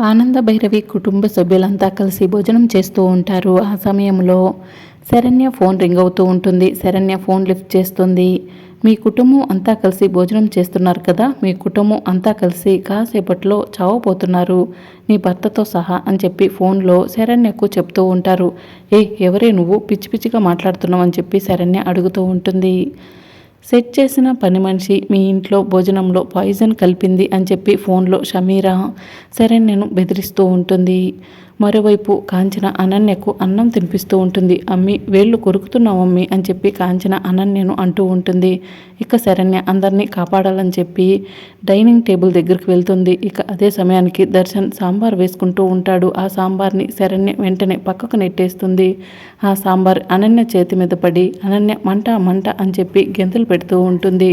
ఆనంద భైరవి కుటుంబ సభ్యులంతా కలిసి భోజనం చేస్తూ ఉంటారు. ఆ సమయంలో శరణ్య ఫోన్ రింగ్ అవుతూ ఉంటుంది. శరణ్య ఫోన్ లిఫ్ట్ చేస్తుంది. మీ కుటుంబం అంతా కలిసి భోజనం చేస్తున్నారు కదా? మీ కుటుంబం అంతా కలిసి కాసేపట్లో చావపోతున్నారు నీ భర్తతో సహా అని చెప్పి ఫోన్లో శరణ్యకు చెప్తూ ఉంటారు. ఏ ఎవరే నువ్వు? పిచ్చి పిచ్చిగా మాట్లాడుతున్నావు అని చెప్పి శరణ్య అడుగుతూ ఉంటుంది. సెట్ చేసిన పని మనిషి మీ ఇంట్లో భోజనంలో పాయిజన్ కలిపింది అని చెప్పి ఫోన్లో షమీరా శరణ్యను బెదిరిస్తూ ఉంటుంది. మరోవైపు కాంచన అనన్యకు అన్నం తినిపిస్తూ ఉంటుంది. అమ్మి వేళ్ళు కొరుకుతున్నావు అమ్మి అని చెప్పి కాంచన అనన్యను అంటూ ఉంటుంది. ఇక శరణ్య అందరినీ కాపాడాలని చెప్పి డైనింగ్ టేబుల్ దగ్గరికి వెళ్తుంది. ఇక అదే సమయానికి దర్శన్ సాంబార్ వేసుకుంటూ ఉంటాడు. ఆ సాంబార్ని శరణ్య వెంటనే పక్కకు నెట్టేస్తుంది. ఆ సాంబార్ అనన్య చేతి మీద పడి అనన్య మంట మంట అని చెప్పి గెంతులు పెడుతూ ఉంటుంది.